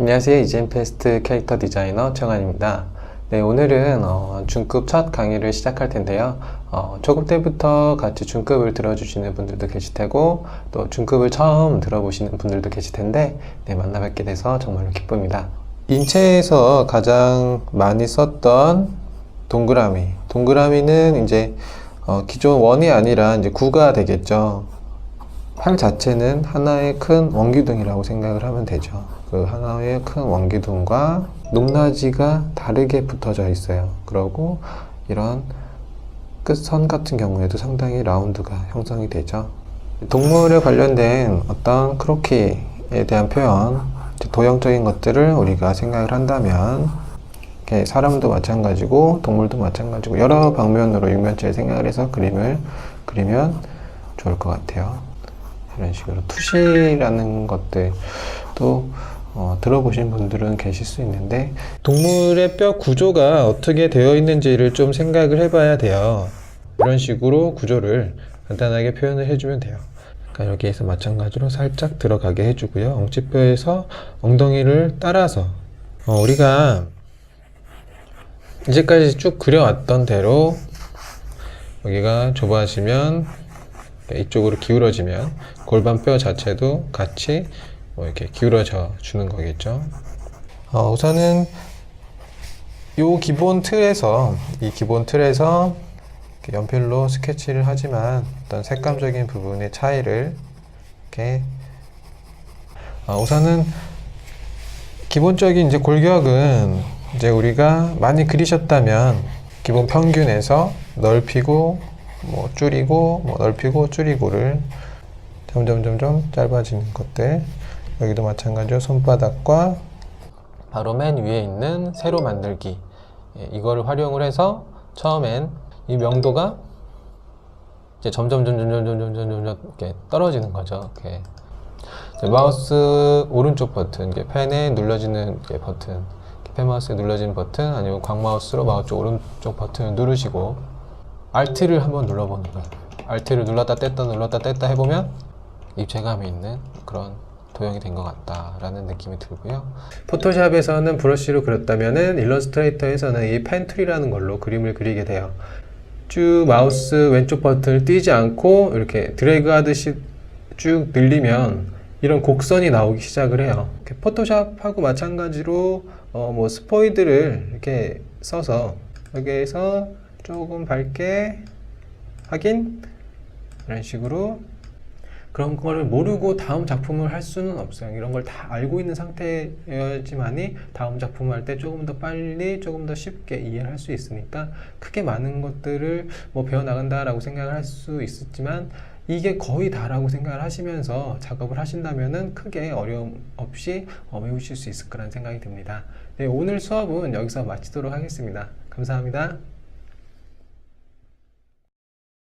안녕하세요. 이젠페스트 캐릭터 디자이너 정한입니다. 네, 오늘은 어, 중급 첫 강의를 시작할 텐데요. 어, 초급 때부터 같이 중급을 들어주시는 분들도 계실 테고, 또 중급을 처음 들어보시는 분들도 계실 텐데, 네, 만나 뵙게 돼서 정말로 기쁩니다. 인체에서 가장 많이 썼던 동그라미. 동그라미는 이제 어, 기존 원이 아니라 이제 구가 되겠죠. 팔 자체는 하나의 큰 원기둥이라고 생각을 하면 되죠. 그 하나의 큰 원기둥과 높낮이가 다르게 붙어져 있어요. 그러고 이런 끝선 같은 경우에도 상당히 라운드가 형성이 되죠. 동물에 관련된 어떤 크로키에 대한 표현, 도형적인 것들을 우리가 생각을 한다면 사람도 마찬가지고 동물도 마찬가지고 여러 방면으로 육면체에 생각을 해서 그림을 그리면 좋을 것 같아요. 이런 식으로 투시라는 것들도 어, 들어보신 분들은 계실 수 있는데 동물의 뼈 구조가 어떻게 되어 있는지를 좀 생각을 해봐야 돼요. 이런 식으로 구조를 간단하게 표현을 해주면 돼요. 그러니까 여기에서 마찬가지로 살짝 들어가게 해주고요. 엉치뼈에서 엉덩이를 따라서 어, 우리가 이제까지 쭉 그려왔던 대로 여기가 좁아지면 이쪽으로 기울어지면 골반뼈 자체도 같이 뭐 이렇게 기울어져 주는 거겠죠. 어, 우선은 이 기본 틀에서 이 기본 틀에서 연필로 스케치를 하지만 어떤 색감적인 부분의 차이를 이렇게 어, 우선은 기본적인 이제 골격은 이제 우리가 많이 그리셨다면 기본 평균에서 넓히고 뭐 줄이고 뭐 넓히고 줄이고를 점점 점점 짧아지는 것들. 여기도 마찬가지로 손바닥과 바로 맨 위에 있는 세로 만들기. 예, 이거를 활용을 해서 처음엔 이 명도가 이제 점점 점점 점점 점점 점점 이렇게 떨어지는 거죠. 이렇게. 마우스 오른쪽 버튼, 이게 펜에 눌러지는 버튼, 펜 마우스에 눌러지는 버튼 아니면 광 마우스로 마우스 오른쪽 버튼을 누르시고 Alt를 한번 눌러보는 거예요. Alt를 눌렀다 뗐다 눌렀다 뗐다 해보면 입체감이 있는 그런 도형이 된 것 같다라는 느낌이 들고요. 포토샵에서는 브러쉬로 그렸다면은 일러스트레이터에서는 이 펜툴이라는 걸로 그림을 그리게 돼요. 쭉 마우스 왼쪽 버튼을 띄지 않고 이렇게 드래그 하듯이 쭉 늘리면 이런 곡선이 나오기 시작을 해요. 포토샵하고 마찬가지로 어, 뭐 스포이드를 이렇게 써서 여기에서 조금 밝게 확인 이런 식으로 그런 거를 모르고 다음 작품을 할 수는 없어요. 이런 걸 다 알고 있는 상태여야지만이 다음 작품을 할 때 조금 더 빨리, 조금 더 쉽게 이해를 할 수 있으니까 크게 많은 것들을 뭐 배워 나간다라고 생각을 할 수 있었지만 이게 거의 다라고 생각을 하시면서 작업을 하신다면은 크게 어려움 없이 어, 외우실 수 있을 거라는 생각이 듭니다. 네, 오늘 수업은 여기서 마치도록 하겠습니다. 감사합니다.